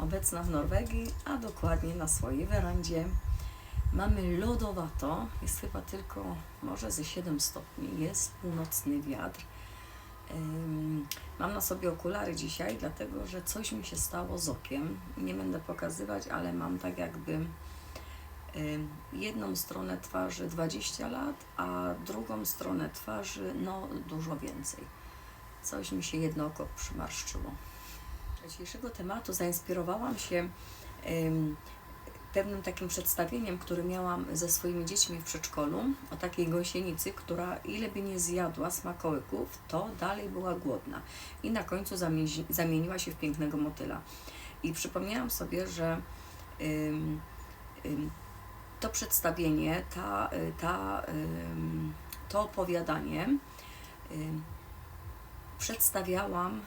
obecna w Norwegii, a dokładnie na swojej werandzie. Mamy lodowato, jest chyba tylko może ze 7 stopni, jest północny wiatr. Mam na sobie okulary dzisiaj, dlatego że coś mi się stało z okiem. Nie będę pokazywać, ale mam tak jakby jedną stronę twarzy 20 lat, a drugą stronę twarzy no dużo więcej. Coś mi się jedno oko przymarszczyło. Dzisiejszego tematu zainspirowałam się ym, pewnym takim przedstawieniem, które miałam ze swoimi dziećmi w przedszkolu, o takiej gąsienicy, która ile by nie zjadła smakołyków, to dalej była głodna i na końcu zamie- zamieniła się w pięknego motyla. I przypomniałam sobie, że to przedstawienie, ta, ta, to opowiadanie przedstawiałam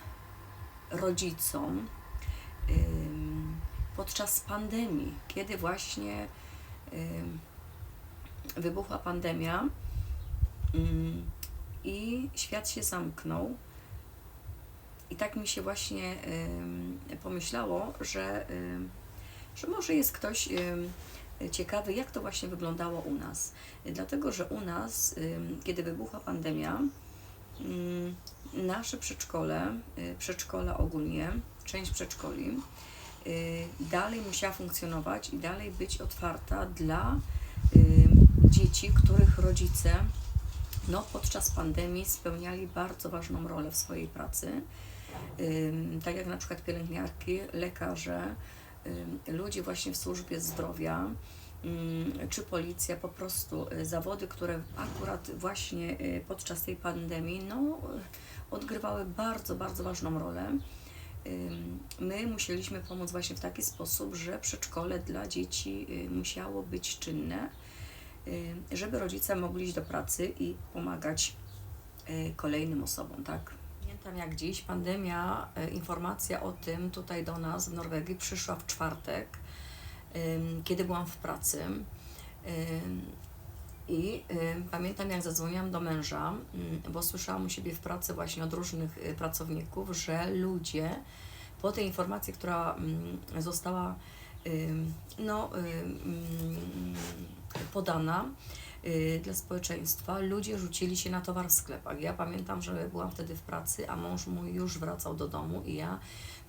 rodzicom podczas pandemii, kiedy właśnie wybuchła pandemia i świat się zamknął. I tak mi się właśnie pomyślało, że, że może jest ktoś ciekawy, jak to właśnie wyglądało u nas. Dlatego, że u nas, kiedy wybuchła pandemia, nasze przedszkole, y, przedszkola ogólnie, część przedszkoli, y, dalej musiała funkcjonować i dalej być otwarta dla y, dzieci, których rodzice no, podczas pandemii spełniali bardzo ważną rolę w swojej pracy. Tak jak na przykład pielęgniarki, lekarze, ludzie właśnie w służbie zdrowia, czy policja, po prostu y, zawody, które akurat właśnie y, podczas tej pandemii no, odgrywały bardzo, bardzo ważną rolę. My musieliśmy pomóc właśnie w taki sposób, że przedszkole dla dzieci y, musiało być czynne, żeby rodzice mogli iść do pracy i pomagać kolejnym osobom, tak? Pamiętam jak dziś pandemia, informacja o tym tutaj do nas w Norwegii przyszła w czwartek, kiedy byłam w pracy. I pamiętam, jak zadzwoniłam do męża, bo słyszałam u siebie w pracy właśnie od różnych y, pracowników, że ludzie po tej informacji, która została no, podana y, dla społeczeństwa, ludzie rzucili się na towar w sklepach. Ja pamiętam, że byłam wtedy w pracy, a mąż mój już wracał do domu i ja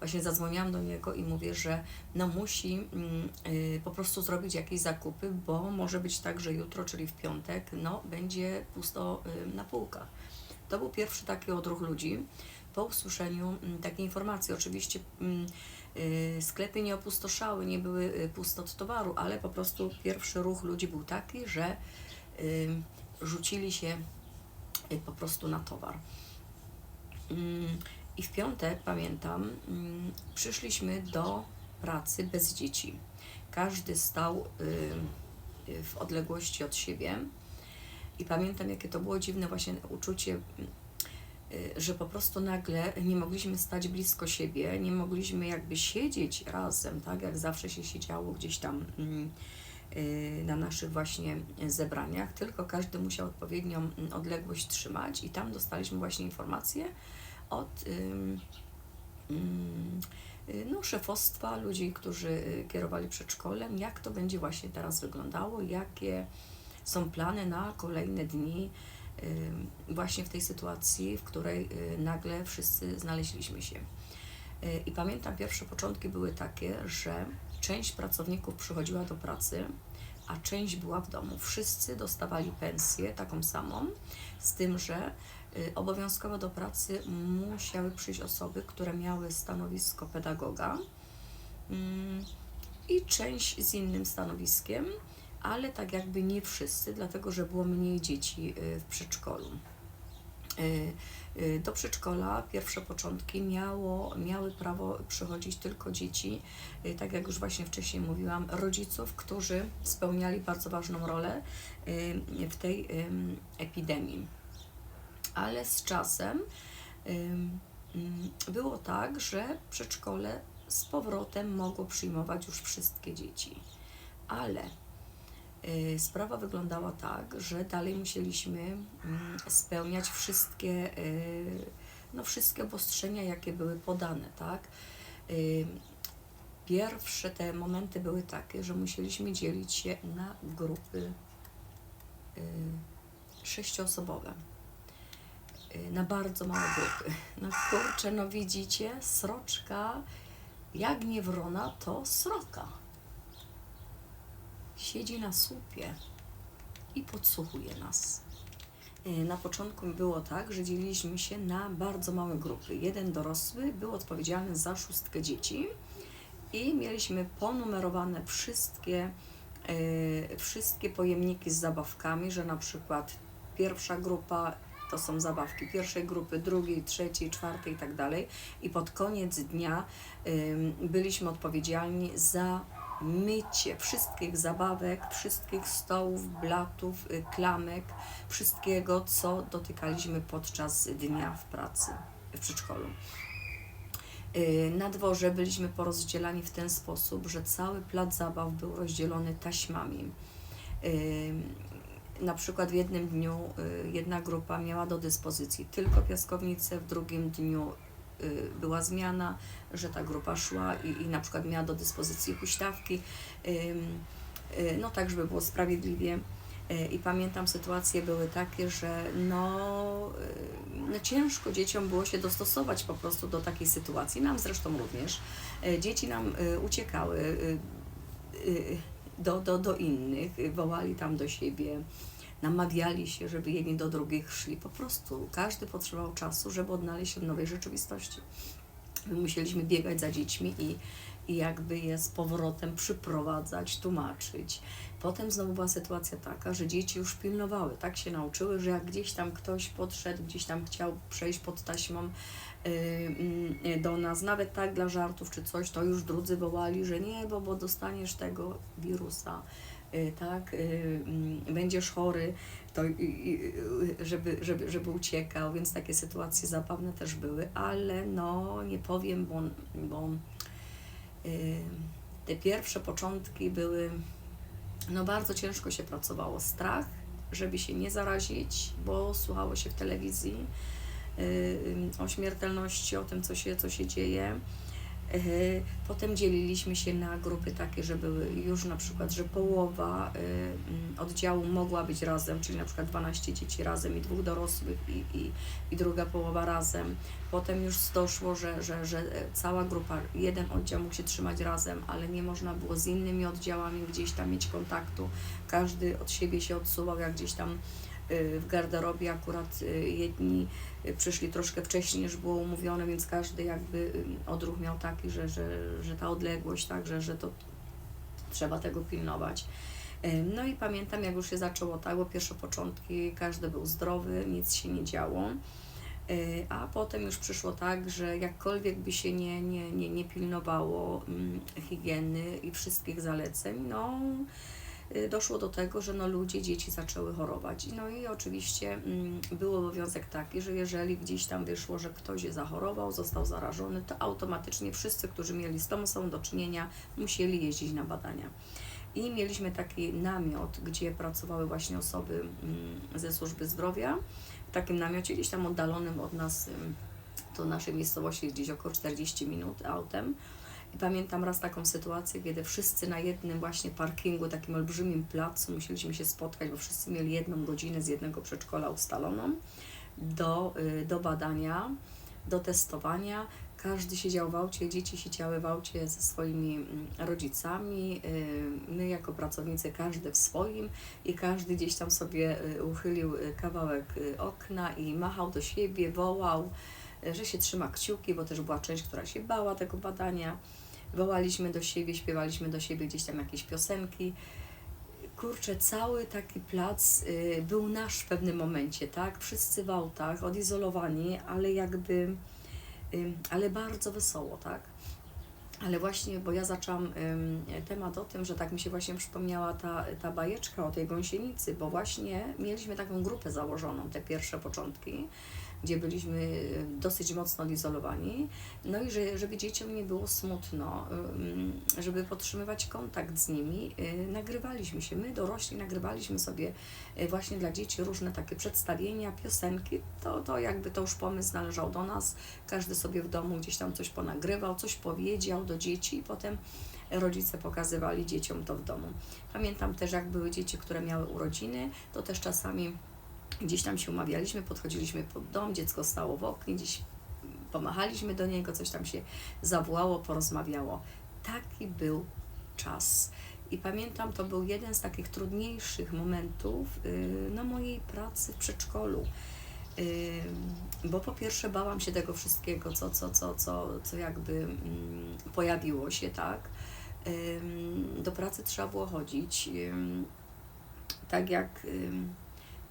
właśnie zadzwoniłam do niego i mówię, że no musi mm, y, po prostu zrobić jakieś zakupy, bo może być tak, że jutro, czyli w piątek, no będzie pusto y, na półkach. To był pierwszy taki odruch ludzi po usłyszeniu mm, takiej informacji. Oczywiście mm, y, sklepy nie opustoszały, nie były y, puste od towaru, ale po prostu pierwszy ruch ludzi był taki, że y, rzucili się y, po prostu na towar. Mm, I w piątek, pamiętam, mm, przyszliśmy do pracy bez dzieci. Każdy stał y, y, w odległości od siebie. I pamiętam, jakie to było dziwne właśnie uczucie, y, że po prostu nagle nie mogliśmy stać blisko siebie, nie mogliśmy jakby siedzieć razem, tak jak zawsze się siedziało gdzieś tam mm, na naszych właśnie zebraniach, tylko każdy musiał odpowiednią mm, odległość trzymać i tam dostaliśmy właśnie informacje od y, no, szefostwa, ludzi, którzy y, kierowali przedszkolem, jak to będzie właśnie teraz wyglądało, jakie są plany na kolejne dni właśnie w tej sytuacji, w której y, nagle wszyscy znaleźliśmy się. I pamiętam, pierwsze początki były takie, że część pracowników przychodziła do pracy, a część była w domu. Wszyscy dostawali pensję taką samą, z tym, że obowiązkowo do pracy musiały przyjść osoby, które miały stanowisko pedagoga mm, i część z innym stanowiskiem, ale tak jakby nie wszyscy, dlatego że było mniej dzieci y, w przedszkolu. Y, y, Do przedszkola pierwsze początki miało, miały prawo przychodzić tylko dzieci, y, tak jak już właśnie wcześniej mówiłam, rodziców, którzy spełniali bardzo ważną rolę y, w tej epidemii. Ale z czasem ym, było tak, że przedszkole z powrotem mogło przyjmować już wszystkie dzieci. Ale y, sprawa wyglądała tak, że dalej musieliśmy mm, spełniać wszystkie, y, no, wszystkie obostrzenia, jakie były podane, tak? Y, pierwsze te momenty były takie, że musieliśmy dzielić się na grupy sześcioosobowe. Na bardzo małe grupy. No kurczę, no widzicie, sroczka, jak nie wrona, to sroka. Siedzi na słupie i podsłuchuje nas. Y, Na początku było tak, że dzieliliśmy się na bardzo małe grupy. Jeden dorosły był odpowiedzialny za szóstkę dzieci i mieliśmy ponumerowane wszystkie, y, wszystkie pojemniki z zabawkami, że na przykład pierwsza grupa to są zabawki pierwszej grupy, drugiej, trzeciej, czwartej i tak dalej. I pod koniec dnia byliśmy odpowiedzialni za mycie wszystkich zabawek, wszystkich stołów, blatów, y, klamek, wszystkiego, co dotykaliśmy podczas dnia w pracy, w przedszkolu. Y, Na dworze byliśmy porozdzielani w ten sposób, że cały plac zabaw był rozdzielony taśmami. Na przykład w jednym dniu y, jedna grupa miała do dyspozycji tylko piaskownicę, w drugim dniu y, była zmiana, że ta grupa szła i, i na przykład miała do dyspozycji huśtawki, y, no tak, żeby było sprawiedliwie. I pamiętam sytuacje były takie, że no, no ciężko dzieciom było się dostosować po prostu do takiej sytuacji, nam zresztą również. Dzieci nam uciekały do, do, do innych, wołali tam do siebie, namawiali się, żeby jedni do drugich szli. Po prostu każdy potrzebował czasu, żeby odnaleźć się w nowej rzeczywistości. My musieliśmy biegać za dziećmi i, i jakby je z powrotem przyprowadzać, tłumaczyć. Potem znowu była sytuacja taka, że dzieci już pilnowały, tak się nauczyły, że jak gdzieś tam ktoś podszedł, gdzieś tam chciał przejść pod taśmą y, y, do nas, nawet tak dla żartów czy coś, to już drudzy wołali, że nie, bo, bo dostaniesz tego wirusa, tak, y, y, będziesz chory, to, y, y, y, żeby, żeby, żeby uciekał, więc takie sytuacje zabawne też były, ale no nie powiem, bo, bo y, te pierwsze początki były, no bardzo ciężko się pracowało. Strach, żeby się nie zarazić, bo słuchało się w telewizji y, y, o śmiertelności, o tym, co się, co się dzieje. Y, Potem dzieliliśmy się na grupy takie, że były już na przykład, że połowa y, mm, oddziału mogła być razem, czyli na przykład 12 dzieci razem i dwóch dorosłych i, i, i druga połowa razem. Potem już doszło, że, że, że e, cała grupa, jeden oddział mógł się trzymać razem, ale nie można było z innymi oddziałami gdzieś tam mieć kontaktu. Każdy od siebie się odsuwał, jak gdzieś tam w garderobie akurat y, jedni y, przyszli troszkę wcześniej niż było umówione, więc każdy jakby y, odruch miał taki, że, że, że ta odległość, tak, że, że to trzeba tego pilnować. Y, No i pamiętam, jak już się zaczęło tak, bo pierwsze początki każdy był zdrowy, nic się nie działo. Y, A potem już przyszło tak, że jakkolwiek by się nie, nie, nie, nie pilnowało mm, higieny i wszystkich zaleceń, no y, doszło do tego, że no ludzie, dzieci zaczęły chorować. No i oczywiście mm, był obowiązek taki, że jeżeli gdzieś tam wyszło, że ktoś zachorował, został zarażony, to automatycznie wszyscy, którzy mieli z tą osobą do czynienia, musieli jeździć na badania. I mieliśmy taki namiot, gdzie pracowały właśnie osoby mm, ze służby zdrowia. W takim namiocie gdzieś tam oddalonym od nas, do naszej miejscowości gdzieś około 40 minut autem. I pamiętam raz taką sytuację, kiedy wszyscy na jednym właśnie parkingu, takim olbrzymim placu, musieliśmy się spotkać, bo wszyscy mieli jedną godzinę z jednego przedszkola ustaloną do, y, do badania, do testowania. Każdy siedział w aucie, dzieci siedziały w aucie ze swoimi mm, rodzicami, y, my jako pracownicy każdy w swoim i każdy gdzieś tam sobie y, uchylił kawałek okna i machał do siebie, wołał, że się trzyma kciuki, bo też była część, która się bała tego badania. Wołaliśmy do siebie, śpiewaliśmy do siebie gdzieś tam jakieś piosenki. Kurczę, cały taki plac y, był nasz w pewnym momencie, tak? Wszyscy w autach, odizolowani, ale jakby, y, ale bardzo wesoło, tak? Ale właśnie, bo ja zaczęłam ym, temat o tym, że tak mi się właśnie przypomniała ta, ta bajeczka o tej gąsienicy, bo właśnie mieliśmy taką grupę założoną, te pierwsze początki. Gdzie byliśmy dosyć mocno izolowani. No i że, żeby dzieciom nie było smutno, żeby podtrzymywać kontakt z nimi, y, nagrywaliśmy się. My, dorośli, nagrywaliśmy sobie y, właśnie dla dzieci różne takie przedstawienia, piosenki. To, to jakby to już pomysł należał do nas. Każdy sobie w domu gdzieś tam coś ponagrywał, coś powiedział do dzieci i potem rodzice pokazywali dzieciom to w domu. Pamiętam też, jak były dzieci, które miały urodziny, to też czasami gdzieś tam się umawialiśmy, podchodziliśmy pod dom, dziecko stało w oknie, gdzieś pomachaliśmy do niego, coś tam się zawołało, porozmawiało. Taki był czas. I pamiętam, to był jeden z takich trudniejszych momentów na mojej pracy w przedszkolu. Yy, bo po pierwsze bałam się tego wszystkiego, co, co, co, co, co jakby mm, pojawiło się, tak. Do pracy trzeba było chodzić. Tak jak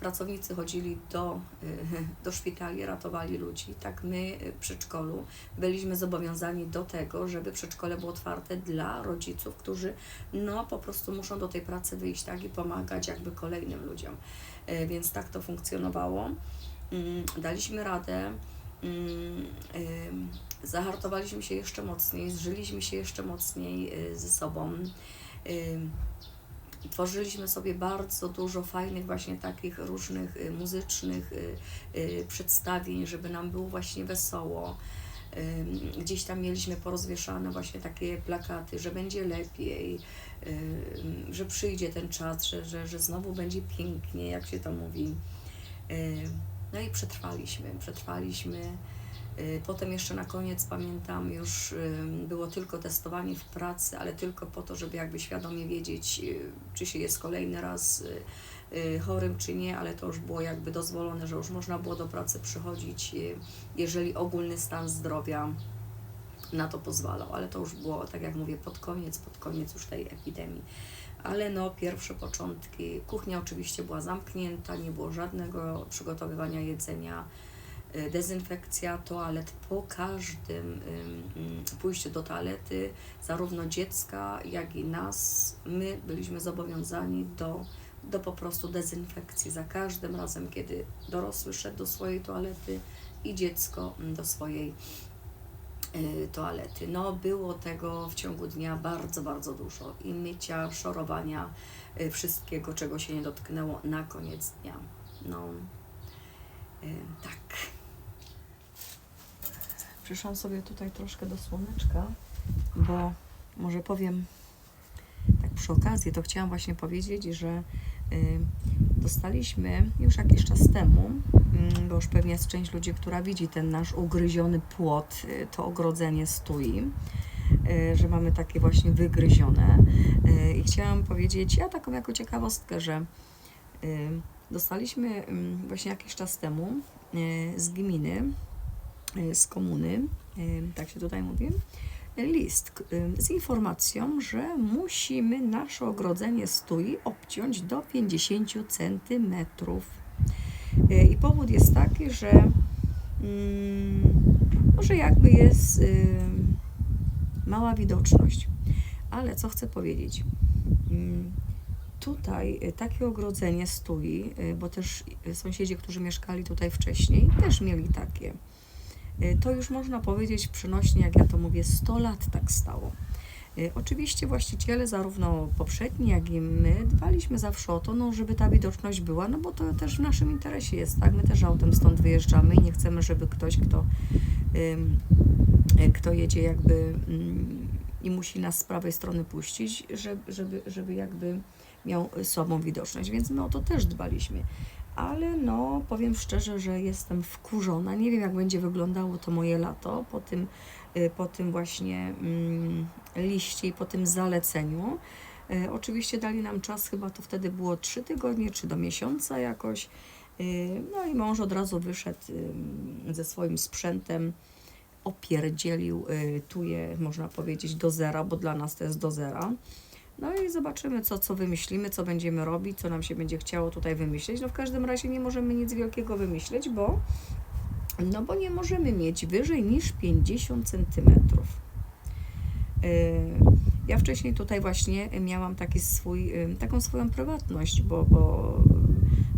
pracownicy chodzili do, y, do szpitali, ratowali ludzi, tak my y, w przedszkolu byliśmy zobowiązani do tego, żeby przedszkole było otwarte dla rodziców, którzy no po prostu muszą do tej pracy wyjść tak i pomagać jakby kolejnym ludziom. Y, Więc tak to funkcjonowało. Ym, Daliśmy radę. ym, Zahartowaliśmy się jeszcze mocniej, zżyliśmy się jeszcze mocniej ze sobą. Tworzyliśmy sobie bardzo dużo fajnych właśnie takich różnych y, muzycznych y, y, przedstawień, żeby nam było właśnie wesoło. Gdzieś tam mieliśmy porozwieszane właśnie takie plakaty, że będzie lepiej, że przyjdzie ten czas, że, że, że znowu będzie pięknie, jak się to mówi. No i przetrwaliśmy, przetrwaliśmy. Y, Potem jeszcze na koniec pamiętam, już ym, było tylko testowanie w pracy, ale tylko po to, żeby jakby świadomie wiedzieć, y, czy się jest kolejny raz y, y, chorym, czy nie, ale to już było jakby dozwolone, że już można było do pracy przychodzić, y, jeżeli ogólny stan zdrowia na to pozwalał, ale to już było, tak jak mówię, pod koniec, pod koniec już tej epidemii. Ale no, pierwsze początki, kuchnia oczywiście była zamknięta, nie było żadnego przygotowywania jedzenia, y, dezynfekcja toalet po każdym ym, ym, pójściu do toalety, zarówno dziecka, jak i nas, my byliśmy zobowiązani do, do po prostu dezynfekcji za każdym razem, kiedy dorosły szedł do swojej toalety i dziecko mm, do swojej y, toalety. No, było tego w ciągu dnia bardzo, bardzo dużo. I mycia, szorowania, y, wszystkiego, czego się nie dotknęło na koniec dnia. No, y, tak. Przyszłam sobie tutaj troszkę do słoneczka, bo może powiem tak przy okazji, to chciałam właśnie powiedzieć, że y, dostaliśmy już jakiś czas temu, mm, bo już pewnie jest część ludzi, która widzi ten nasz ugryziony płot, y, to ogrodzenie stój, y, że mamy takie właśnie wygryzione. I chciałam powiedzieć, ja taką jako ciekawostkę, że dostaliśmy ym, właśnie jakiś czas temu z gminy, z komuny, y, tak się tutaj mówi, list y, z informacją, że musimy nasze ogrodzenie stój obciąć do 50 centymetrów. Y, I powód jest taki, że mm, może jakby jest mała widoczność. Ale co chcę powiedzieć? Mm, Tutaj takie ogrodzenie stój, y, bo też sąsiedzi, którzy mieszkali tutaj wcześniej, też mieli takie. Y, To już można powiedzieć przenośnie, jak ja to mówię, 100 lat tak stało. Y, Oczywiście właściciele, zarówno poprzedni, jak i my, dbaliśmy zawsze o to, no, żeby ta widoczność była, no bo to też w naszym interesie jest, tak? My też autem stąd wyjeżdżamy i nie chcemy, żeby ktoś, kto, y, kto jedzie jakby ym, i musi nas z prawej strony puścić, żeby, żeby, żeby jakby miał słabą widoczność, więc my o to też dbaliśmy. Ale no, powiem szczerze, że jestem wkurzona. Nie wiem, jak będzie wyglądało to moje lato po tym, y, po tym właśnie mm, liście i po tym zaleceniu. Y, Oczywiście dali nam czas, chyba to wtedy było trzy tygodnie, czy do miesiąca jakoś. Y, No i mąż od razu wyszedł ze swoim sprzętem, opierdzielił tu je, można powiedzieć, do zera, bo dla nas to jest do zera. No i zobaczymy, co, co wymyślimy, co będziemy robić, co nam się będzie chciało tutaj wymyśleć. No w każdym razie nie możemy nic wielkiego wymyśleć, bo, no bo nie możemy mieć wyżej niż 50 centymetrów. Yy, Ja wcześniej tutaj właśnie miałam taki swój, yy, taką swoją prywatność, bo, bo,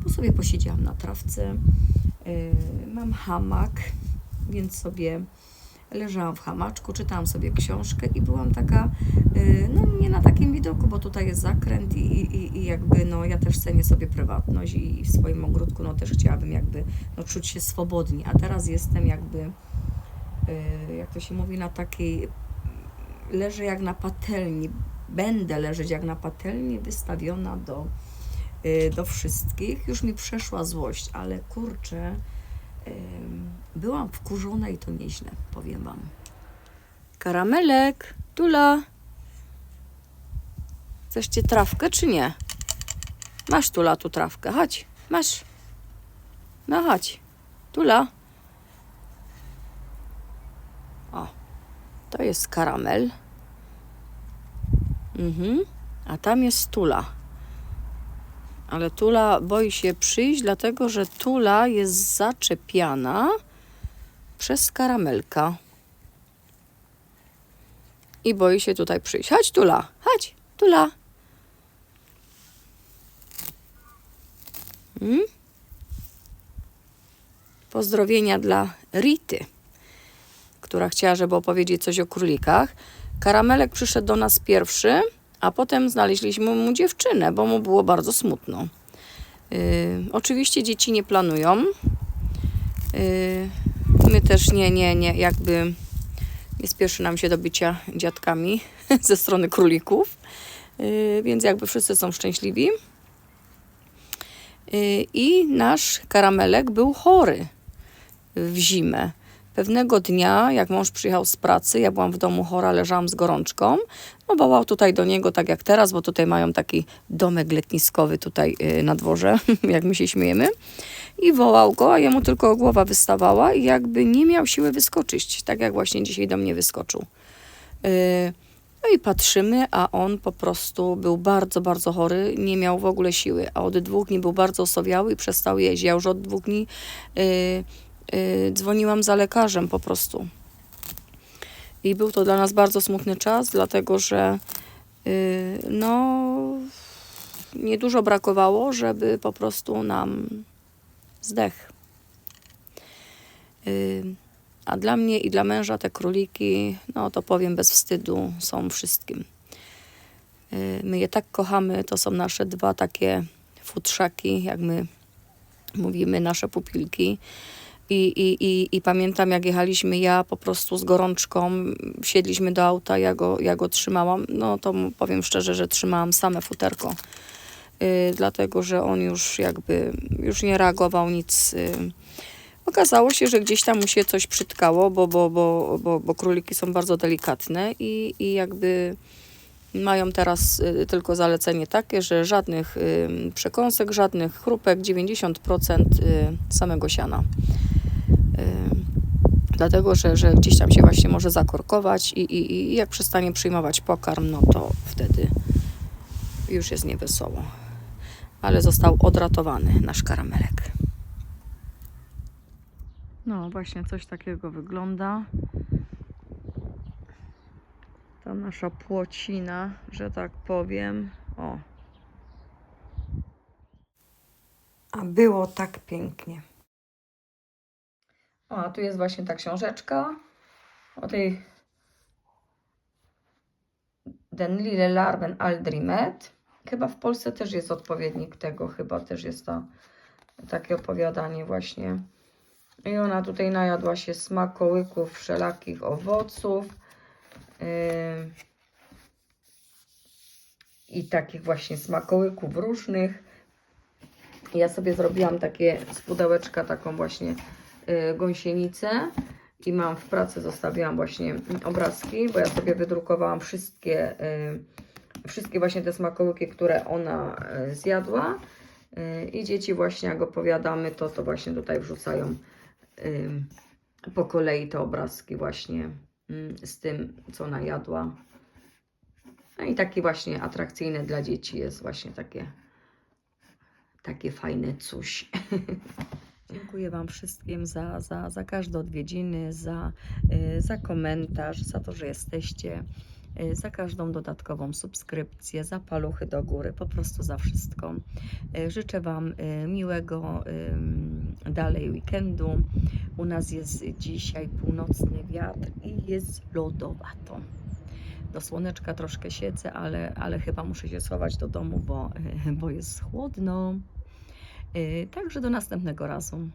bo sobie posiedziałam na trawce, Y, Mam hamak, więc sobie leżałam w hamaczku, czytałam sobie książkę i byłam taka, y, no nie na takim widoku, bo tutaj jest zakręt i, i, i jakby no ja też cenię sobie prywatność i w swoim ogródku no też chciałabym jakby no czuć się swobodnie, a teraz jestem jakby, y, jak to się mówi, na takiej, leżę jak na patelni, będę leżeć jak na patelni, wystawiona do, y, do wszystkich. Już mi przeszła złość, ale kurczę, byłam wkurzona i to nieźle, powiem Wam. Karamelek, Tula. Chcecie trawkę czy nie? Masz Tula tu trawkę, chodź, masz. No chodź, Tula. O, to jest karamel. Mhm, a tam jest Tula. Ale Tula boi się przyjść, dlatego że Tula jest zaczepiana przez karamelka. I boi się tutaj przyjść. Chodź, Tula, chodź, Tula. Hmm? Pozdrowienia dla Rity, która chciała, żeby opowiedzieć coś o królikach. Karamelek przyszedł do nas pierwszy, a potem znaleźliśmy mu dziewczynę, bo mu było bardzo smutno. Yy, oczywiście dzieci nie planują. Yy, my też nie, nie, nie, jakby nie spieszy nam się do bycia dziadkami ze strony królików, yy, więc jakby wszyscy są szczęśliwi. Yy, I nasz karamelek był chory w zimę. Pewnego dnia, jak mąż przyjechał z pracy, ja byłam w domu chora, leżałam z gorączką. No wołał tutaj do niego, tak jak teraz, bo tutaj mają taki domek letniskowy tutaj y, na dworze, jak my się śmiejemy. I wołał go, a jemu tylko głowa wystawała i jakby nie miał siły wyskoczyć, tak jak właśnie dzisiaj do mnie wyskoczył. Y, No i patrzymy, a on po prostu był bardzo, bardzo chory, nie miał w ogóle siły, a od dwóch dni był bardzo osowiały i przestał jeść. Ja już od dwóch dni y, dzwoniłam za lekarzem po prostu. I był to dla nas bardzo smutny czas, dlatego że y, no, niedużo brakowało, żeby po prostu nam zdech. Y, a dla mnie i dla męża te króliki, no to powiem bez wstydu, są wszystkim. My je tak kochamy, to są nasze dwa takie futrzaki, jak my mówimy, nasze pupilki. I, i, i, I pamiętam, jak jechaliśmy, ja po prostu z gorączką, wsiedliśmy do auta, ja go, ja go trzymałam. No to powiem szczerze, że trzymałam same futerko, y, dlatego że on już jakby już nie reagował nic. Y. Okazało się, że gdzieś tam mu się coś przytkało, bo, bo, bo, bo, bo króliki są bardzo delikatne i, i jakby mają teraz y, tylko zalecenie takie, że żadnych y, przekąsek, żadnych chrupek, 90% y, samego siana. Dlatego, że, że gdzieś tam się właśnie może zakorkować i, i, i jak przestanie przyjmować pokarm, no to wtedy już jest niewesoło. Ale został odratowany nasz karamelek. No właśnie coś takiego wygląda. Ta nasza płocina, że tak powiem. O. A było tak pięknie. O, a tu jest właśnie ta książeczka o tej Den Lille Larven Aldrimet. Chyba w Polsce też jest odpowiednik tego, chyba też jest to takie opowiadanie właśnie. I ona tutaj najadła się smakołyków wszelakich owoców. I takich właśnie smakołyków różnych. Ja sobie zrobiłam takie z pudełeczka taką właśnie y, gąsienicę i mam w pracy zostawiłam właśnie obrazki, bo ja sobie wydrukowałam wszystkie, y, wszystkie właśnie te smakołyki, które ona y, zjadła i dzieci właśnie jak opowiadamy, to to właśnie tutaj wrzucają po kolei te obrazki właśnie z tym, co ona jadła. No i taki właśnie atrakcyjny dla dzieci jest właśnie takie takie fajne coś. Dziękuję Wam wszystkim za, za, za każde odwiedziny, za, y, za komentarz, za to, że jesteście. Y, za każdą dodatkową subskrypcję, za paluchy do góry, po prostu za wszystko. Y, Życzę Wam y, miłego dalej weekendu. U nas jest dzisiaj północny wiatr i jest lodowato. Do słoneczka troszkę siedzę, ale, ale chyba muszę się schować do domu, bo, bo jest chłodno. Także do następnego razu.